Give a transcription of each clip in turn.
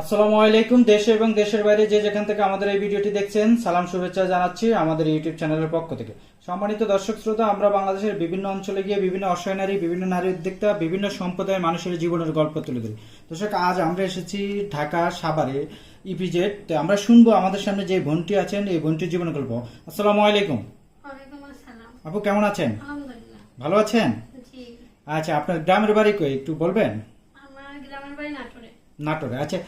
আসসালামু আলাইকুম দেশে এবং দেশের বাইরে যে যেখান থেকে আমাদের এই ভিডিওটি দেখছেন সালাম শুভেচ্ছা জানাচ্ছি আমাদের ইউটিউব চ্যানেলের পক্ষ থেকে। সম্মানিত দর্শক শ্রোতা আমরা বাংলাদেশের বিভিন্ন অঞ্চলে গিয়ে বিভিন্ন অসহায় নারী বিভিন্ন নারী উদ্যোক্তা বিভিন্ন সম্প্রদায়ের মানুষের জীবনের গল্প তুলে ধরি। দর্শক আজ আমরা এসেছি ঢাকা সাভারে ইপিজেড তো আমরা শুনব আমাদের সামনে যে বোনটি আছেন এই বোনটির জীবনের গল্প। আসসালামু আলাইকুম। আপু কেমন আছেন? ভালো আছেন? আচ্ছা আপনার গ্রামের বাড়ি কই একটু বলবেন? আমার গ্রামের বাড়ি নাটোরে আচ্ছা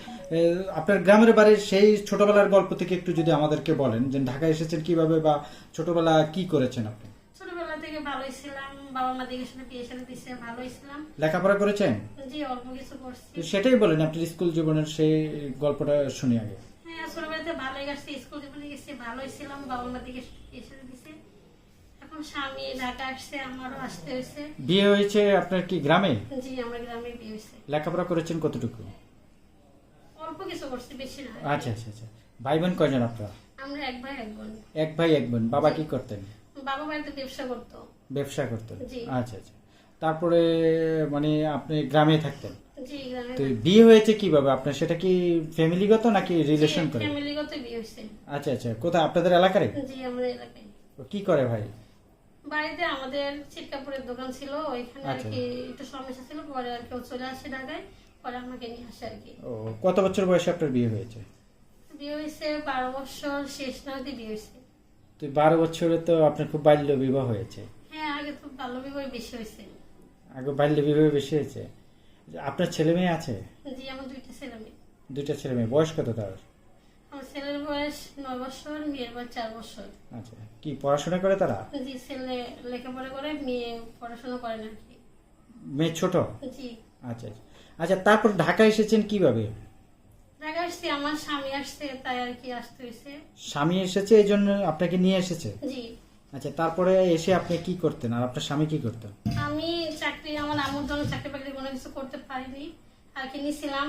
আপনার গ্রামের বাড়ির সেই ছোটবেলার গল্প থেকে একটু যদি আমাদেরকে বলেন যে ঢাকায় এসেছেন কীভাবে বা ছোটবেলা কি করেছেন আপনি? ছোটবেলা থেকে ভালোই ছিলাম বাবা মা দেখে শুনে বিয়ে ভালোই ছিলাম। লেখাপড়া করেছেন? জি অল্প কিছু করছি। সেটাই বলেন আপনার স্কুল জীবনের সেই গল্পটা শুনি আগে। হ্যাঁ ছোটবেলাতে ভালোই গেছে স্কুল জীবনে গেছি ভালোই ছিলাম বাবা মা শুনে বিয়ে এখন স্বামী ঢাকা আসছে আমারও আসতে হয়েছে। বিয়ে হয়েছে আপনার কি গ্রামে? জি আমার গ্রামে বিয়ে হয়েছে। লেখাপড়া করেছেন কতটুকু? অল্প কিছু করছি বেশি না। আচ্ছা আচ্ছা আচ্ছা। ভাই বোন কয়জন আপনারা? আমরা এক ভাই এক বোন। এক ভাই এক বোন। বাবা কি করতেন? বাবা বাড়িতে ব্যবসা করতো। ব্যবসা করতেন? আচ্ছা আচ্ছা। তারপরে মানে আপনি গ্রামে থাকতেন? তো বিয়ে হয়েছে কীভাবে? আপনার সেটা কি ফ্যামিলিগত নাকি রিলেশন করে? ফ্যামিলিগত বিয়ে হয়েছে। আচ্ছা আচ্ছা। কোথায়? আপনাদের এলাকারে জি আমাদের এলাকায়। কি করে ভাই? বাড়িতে আমাদের চিটকাপুরের দোকান ছিল ওইখানে আর আচ্ছা। কি একটু সমস্যা ছিল পরে আর কেউ চলে আসে ঢাকায়। পরে আমাকে নিয়ে আসে আর কি। ও কত বছর বয়সে আপনার বিয়ে হয়েছে? বিয়ে হয়েছে বারো বছর শেষ নদী বিয়ে হয়েছে। তো বারো বছরে তো আপনার খুব বাল্য বিবাহ হয়েছে। হ্যাঁ আগে তো বাল্য বিবাহ বেশি হয়েছে। আগে বাল্য বিবাহ বেশি হয়েছে। আপনার ছেলে মেয়ে আছে? জি আমার দুইটা ছেলে মেয়ে। দুইটা ছেলে মেয়ে। বয়স কত তার? আমার ছেলের বয়স নয় বছর মেয়ের বয়স চার বছর। আচ্ছা কি পড়াশোনা করে তারা? জি ছেলে লেখাপড়া করে মেয়ে পড়াশোনা করে না মেয়ে ছোট? জি। আচ্ছা আচ্ছা। আচ্ছা তারপর ঢাকা এসেছেন কীভাবে? ঢাকা এসেছি আমার স্বামী আসছে তাই আর কি আসতে হয়েছে। স্বামী এসেছে এই জন্য আপনাকে নিয়ে এসেছে? জি। আচ্ছা তারপরে এসে আপনি কি করতেন? আর আপনার স্বামী কি করতেন? আমি চাকরি আমার আম্মুর জন্য চাকরি বাকরি কোনো কিছু করতে পারিনি। আর কি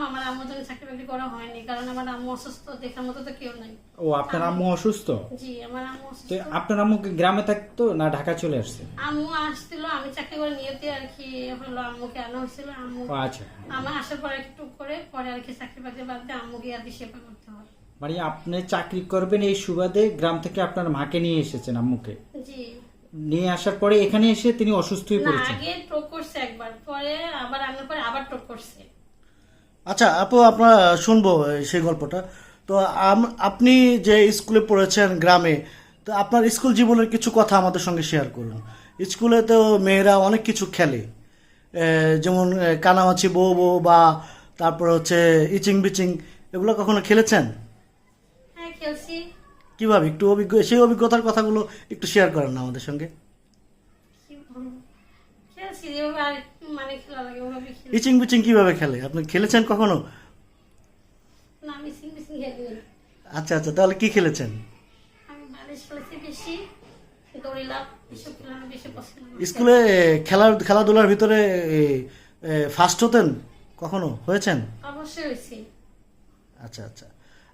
আমার আম্মুর জন্য চাকরি বাকরি করা হয়নি কারণ আমার আম্মু অসুস্থ দেখার মতো তো কেউ নাই। ও আপনার আম্মু অসুস্থ? জি আমার আম্মু অসুস্থ। আপনার আম্মু কি গ্রামে থাকতো না ঢাকা চলে আসছে? আম্মু আসছিল আমি চাকরি করে নিয়েতে আর কি হলো আম্মুকে আনা হয়েছিল আম্মু আচ্ছা। আমার আসার পরে একটু করে পরে আর কি চাকরি বাকরি বাদ দিয়ে আম্মুকে আর কি সেবা করতে হয়। মানে আপনি চাকরি করবেন এই সুবাদে গ্রাম থেকে আপনার মাকে নিয়ে এসেছেন আম্মুকে? জি। নিয়ে আসার পরে এখানে এসে তিনি অসুস্থ হয়ে পড়েছেন? আগে টোক করছে একবার পরে আবার আনার পরে আবার টোক করছে। আচ্ছা আপু আপনার শুনব সেই গল্পটা। তো আপনি যে স্কুলে পড়েছেন গ্রামে তো আপনার স্কুল জীবনের কিছু কথা আমাদের সঙ্গে শেয়ার করুন। স্কুলে তো মেয়েরা অনেক কিছু খেলে। যেমন কানামাছি বউ বউ বা তারপর হচ্ছে ইচিং বিচিং এগুলো কখনো খেলেছেন? হ্যাঁ খেলছি। কীভাবে? একটু অভিজ্ঞ সেই অভিজ্ঞতার কথাগুলো একটু শেয়ার করেন না আমাদের সঙ্গে। খেলছি মানে ইচিং বিচিং কীভাবে খেলে? আপনি খেলেছেন কখনো? আচ্ছা আচ্ছা তাহলে কি খেলেছেন। স্কুলে খেলার খেলাধুলার ভিতরে ফার্স্ট হতেন কখনো? হয়েছেন? অবশ্যই হয়েছি। আচ্ছা আচ্ছা।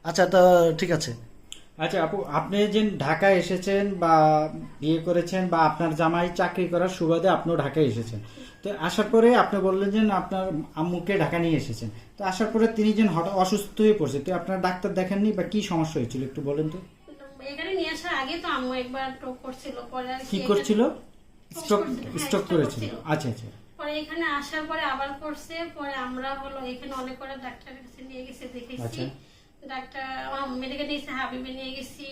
আচ্ছা তা ঠিক আছে। আচ্ছা আপু আপনি যে ঢাকা এসেছেন বা বিয়ে করেছেন বা আপনার জামাই চাকরি করার সুবাদে আপনিও ঢাকায় এসেছেন। তো আসার পরে আপনি বললেন যে আপনার আম্মুকে ঢাকা নিয়ে এসেছেন। তো আসার পরে তিনি যে হঠাৎ অসুস্থ হয়ে পড়ছে। তো আপনার ডাক্তার দেখেননি বা কি সমস্যা হয়েছিল একটু বলেন তো? এখানে নিয়ে আসার আগে তো আম্মু একবার টোক করছিল পরে কি করছিল? স্ট্রোক হ্যাঁ, স্ট্রোক করেছিল। আচ্ছা আচ্ছা। পরে এখানে আসার পরে আবার করছে পরে আমরা হলো এখানে অনেক করে ডাক্তারের কাছে নিয়ে গেছে দেখেছি। ডাক্তার মেডিকেল নিয়েছে হাবিবে নিয়ে গেছি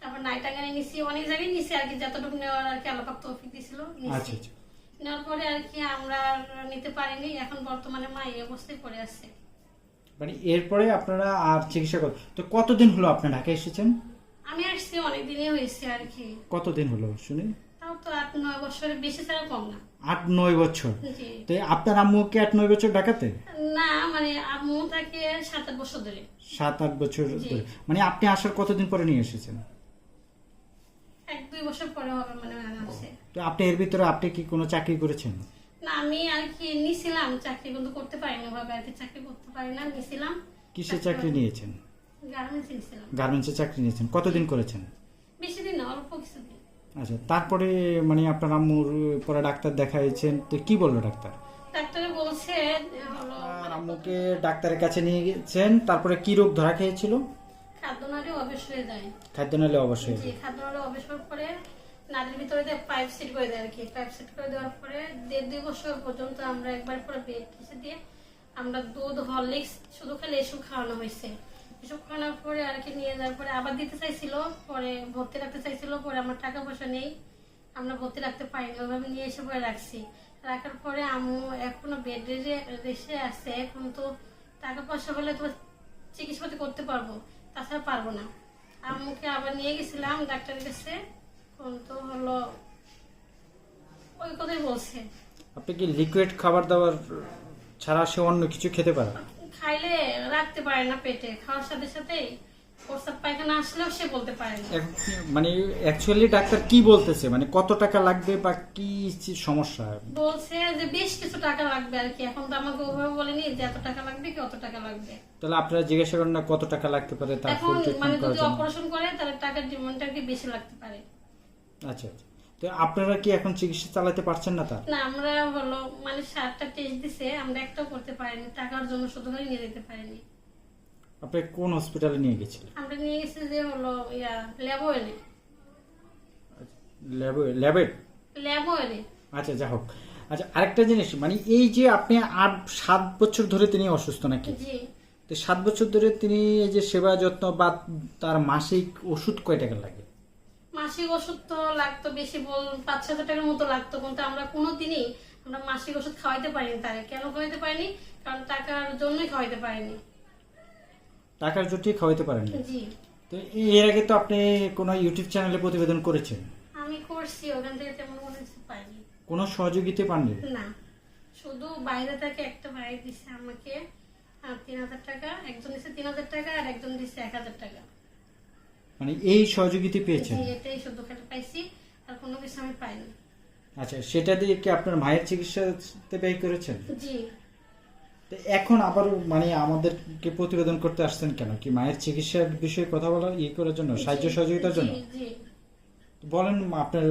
তারপর নাইটাঙ্গানে নিয়েছি অনেক জায়গায় নিয়েছি আর কি যতটুকু নেওয়ার আর কি তৌফিক নিয়েছি। আচ্ছা আচ্ছা। নেওয়ার পরে আর কি আমরা নিতে পারিনি এখন বর্তমানে মা এই অবস্থায় পড়ে আছে। মানে এরপরে আপনারা আর চিকিৎসা কর তো কতদিন হলো আপনি ঢাকা এসেছেন? আমি আসছি অনেক দিনই হয়েছে আর কি। কতদিন হলো শুনি? তাও তো আট নয় বছরের বেশি ছাড়া কম না। আট নয় বছর। তো আপনার আম্মুকে আট নয় বছর ঢাকাতে? না মানে সাত আট বছর ধরে। সাত আট বছর ধরে। মানে আপনি আসার কতদিন পরে নিয়ে এসেছেন? এক দুই বছর পরে হবে মানে তো আপনি এর ভিতরে আপনি কি কোনো চাকরি করেছেন? না আমি আর কি নিছিলাম চাকরি কিন্তু করতে পারিনি ওভাবে আর কি চাকরি করতে পারি না নিছিলাম। কিসের চাকরি নিয়েছেন? গার্মেন্টস নিছিলাম। চাকরি নিয়েছেন। কতদিন করেছেন? বেশি দিন না অল্প কিছুদিন। আচ্ছা তারপরে মানে আপনার আম্মুর পরে ডাক্তার দেখাইছেন তো কি বলল ডাক্তার? ডাক্তারে বলছে আম্মুকে ডাক্তারের কাছে নিয়ে গেছেন তারপরে কি রোগ ধরা খেয়েছিল? খাদ্য নালী অবেশ হয়ে যায়। খাদ্য নালে অবশ্যই জি খাদ্য নালী অবেশ হওয়ার পরে ভিতরে দিয়ে পাইপ সেট করে দেয় আর কি পাইপ সেট করে দেওয়ার পরে দেড় দুই বছর পর্যন্ত আমরা একবার পরে বেড কিসে দিয়ে আমরা দুধ হরলিক্স শুধু খালি এসব খাওয়ানো হয়েছে। এসব খাওয়ানোর পরে আর কি নিয়ে যাওয়ার পরে আবার দিতে চাইছিল পরে ভর্তি রাখতে চাইছিল পরে আমার টাকা পয়সা নেই আমরা ভর্তি রাখতে পারিনি ওইভাবে নিয়ে এসে পরে রাখছি। রাখার পরে আম্মু এখনও বেডে রেসে আছে এখন তো টাকা পয়সা হলে তো চিকিৎসাপাতি করতে পারব তাছাড়া পারব না। আম্মুকে আবার নিয়ে গেছিলাম ডাক্তারের কাছে এখন তো হলো ওই কথাই বলছে। আপনি কি লিকুইড খাবার দাবার ছাড়া সে অন্য কিছু খেতে পারে? খাইলে রাখতে পারে না পেটে খাওয়ার সাথে সাথেই প্রস্তাব পায়খানা আসলেও সে বলতে পারে না। মানে অ্যাকচুয়ালি ডাক্তার কি বলতেছে? মানে কত টাকা লাগবে বা কি সমস্যা? বলছে যে বেশ কিছু টাকা লাগবে আর কি। এখন তো আমাকে ওভাবে বলেনি যে এত টাকা লাগবে কি অত টাকা লাগবে। তাহলে আপনারা জিজ্ঞাসা করেন না কত টাকা লাগতে পারে তার ফুল মানে যদি অপারেশন করে তাহলে টাকার ডিমান্ডটা কি বেশি লাগতে পারে। আচ্ছা আচ্ছা। তো আপনারা কি এখন চিকিৎসা চালাতে পারছেন না তার? না আমরা হলো মানে সাতটা টেস্ট দিছে আমরা একটাও করতে পারিনি। টাকার জন্য শুধু নিয়ে যেতে পারিনি। আপনি কোন হসপিটালে নিয়ে গেছিলেন? আমরা নিয়ে গেছি যে হলো ইয়া ল্যাবওয়েলে। ল্যাবে ল্যাবে? ল্যাবওয়েলে। আচ্ছা যা হোক। আচ্ছা আরেকটা জিনিস মানে এই যে আপনি আট সাত বছর ধরে তিনি অসুস্থ নাকি? জি। তো সাত বছর ধরে তিনি এই যে সেবা যত্ন বা তার মাসিক ওষুধ কয় টাকা লাগে? মাসিক ওষুধ তো লাগতো বেশি বল পাঁচ হাজার টাকার মতো লাগতো কিন্তু আমরা কোনোদিনই আমরা মাসিক ওষুধ খাওয়াইতে পারিনি তারে। কেন খাওয়াইতে পারিনি? কারণ টাকার জন্যই খাওয়াইতে পারিনি। টাকার জটিয়ে খাওয়াইতে পারেন জি। তো এর আগে তো আপনি কোনো ইউটিউব চ্যানেলে প্রতিবেদন করেছেন? আমি করছি ওখান থেকে তেমন কোনো কিছু পাইনি। কোনো সহযোগিতা পাননি? না। শুধু বাইরে থেকে একটা ভাই দিছে আমাকে তিন হাজার টাকা একজন দিছে তিন হাজার টাকা আর একজন দিছে এক হাজার টাকা। মানে এই সহযোগিতা পেয়েছেন? জি, এটাই শুধু খালি পাইছি আর কোনো কিছু আমি পাইনি। আচ্ছা সেটা দিয়ে কি আপনার মায়ের চিকিৎসাতে ব্যয় করেছেন? জি। এখন আবার মানে আমাদেরকে প্রতিবেদন করতে আসছেন কেন? কি মায়ের চিকিৎসার বিষয়ে কথা বলা ইয়ে করার জন্য? সাহায্য সহযোগিতার জন্য? বলেন আপনার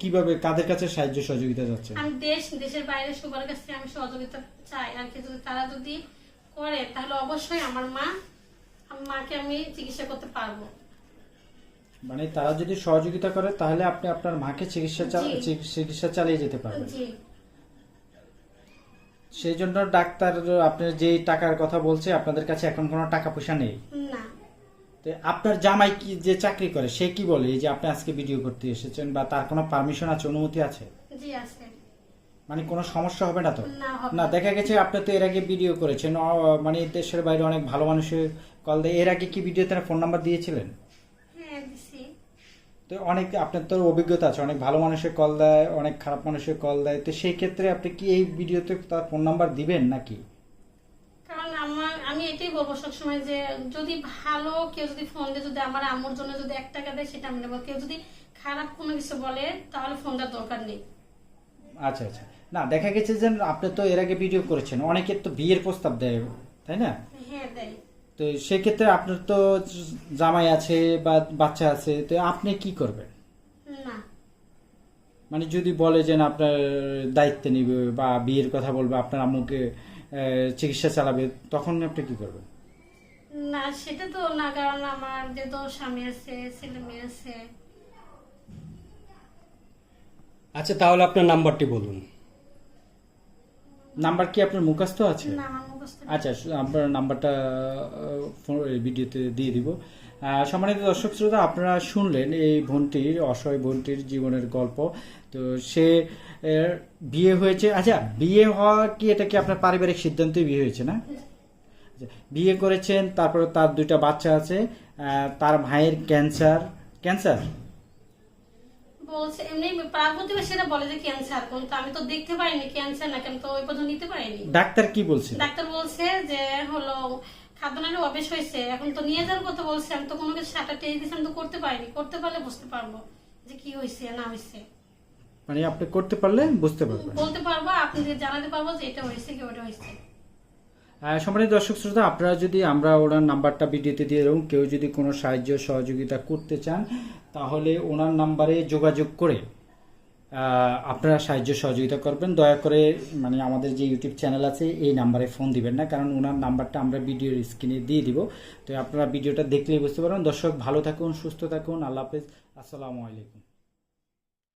কীভাবে কাদের কাছে সাহায্য সহযোগিতা যাচ্ছে? আমি দেশ দেশের বাইরে সবার কাছে আমি সহযোগিতা চাই। আর কি যদি তারা যদি করে তাহলে অবশ্যই আমার মা আমার মাকে আমি চিকিৎসা করতে পারব। মানে তারা যদি সহযোগিতা করে তাহলে আপনি আপনার মাকে চিকিৎসা চিকিৎসা চালিয়ে যেতে পারবেন। জি। সেই জন্য ডাক্তার আপনার যে টাকার কথা বলছে আপনাদের কাছে এখন কোনো টাকা পয়সা নেই? না। তো আপনার জামাই কি যে চাকরি করে সে কি বলে? এই যে আপনি আজকে ভিডিও করতে এসেছেন বা তার কোনো পারমিশন আছে অনুমতি আছে? জি আছে। মানে কোনো সমস্যা হবে না তো? না দেখা গেছে আপনি তো এর আগে ভিডিও করেছেন। মানে দেশের বাইরে অনেক ভালো মানুষের কল দেয়। এর আগে কি ভিডিওতে ফোন নাম্বার দিয়েছিলেন? তো অনেক আপনার তো অভিজ্ঞতা আছে অনেক ভালো মানুষের কল দেয় অনেক খারাপ মানুষের কল দেয়। তো সেই ক্ষেত্রে আপনি কি এই ভিডিওতে তার ফোন নাম্বার দিবেন নাকি? কারণ আমার আমি এটাই বলব সবসময় যে যদি ভালো কেউ যদি ফোন দিয়ে যদি আমার আম্মুর জন্য যদি এক টাকা দেয় সেটা আমি নেব। কেউ যদি খারাপ কোনো কিছু বলে তাহলে ফোন দেওয়ার দরকার নেই। আচ্ছা আচ্ছা। না দেখা গেছে যে আপনি তো এর আগে ভিডিও করেছেন অনেকের তো বিয়ের প্রস্তাব দেয় তাই না? হ্যাঁ দেয়। তো সেক্ষেত্রে আপনার তো জামাই আছে বা বাচ্চা আছে তো আপনি কি করবেন? না। মানে যদি বলে যে না আপনার দায়িত্ব নিবে বা বিয়ের কথা বলবে আপনার আম্মুকে চিকিৎসা চালাবে তখন আপনি কি করবেন? না সেটা তো না কারণ আমার যে তো স্বামী আছে ছেলে মেয়ে আছে। আচ্ছা তাহলে আপনার নাম্বারটি বলুন। নাম্বার কি আপনার মুখস্থ আছে? না আমার। আচ্ছা আপনার নাম্বারটা ভিডিওতে দিয়ে দিব। সম্মানিত দর্শক শ্রোতা আপনারা শুনলেন এই বোনটির অসহায় বোনটির জীবনের গল্প। তো সে বিয়ে হয়েছে। আচ্ছা বিয়ে হওয়া কি এটা কি আপনার পারিবারিক সিদ্ধান্তই বিয়ে হয়েছে না? আচ্ছা, বিয়ে করেছেন তারপরে তার দুইটা বাচ্চা আছে তার ভাইয়ের ক্যান্সার। ক্যান্সার? বলছে এমনি পাড়া প্রতিবেশীরা বলে যে ক্যান্সার কিন্তু আমি তো দেখতে পাইনি ক্যান্সার তো ওই পর্যন্ত নিতে পারিনি। ডাক্তার কি বলছে? ডাক্তার বলছে যে হলো খাদ্যনালী অবেশ হয়েছে এখন তো নিয়ে যাওয়ার কথা বলছে আমি তো কোনো কিছু সাটা টেস্ট দিয়েছি আমি তো করতে পারিনি। করতে পারলে বুঝতে পারব যে কি হয়েছে না হয়েছে। মানে আপনি করতে পারলে বুঝতে পারবেন। বলতে পারব আপনি যে জানাতে পারব যে এটা হয়েছে কি ওটা হয়েছে। সম্মানিত দর্শক শ্রোতা আপনারা যদি আমরা ওনার নাম্বারটা ভিডিওতে দিয়ে দেবো কেউ যদি কোনো সাহায্য সহযোগিতা করতে চান তাহলে ওনার নাম্বারে যোগাযোগ করে আপনারা সাহায্য সহযোগিতা করবেন। দয়া করে মানে আমাদের যে ইউটিউব চ্যানেল আছে, এই নাম্বারে ফোন দিবেন না, কারণ ওনার নাম্বারটা আমরা ভিডিওর স্ক্রিনে দিয়ে দিব। তো আপনারা ভিডিওটা দেখলেই বুঝতে পারবেন। দর্শক, ভালো থাকুন, সুস্থ থাকুন। আল্লাহ হাফেজ। আসসালামু আলাইকুম।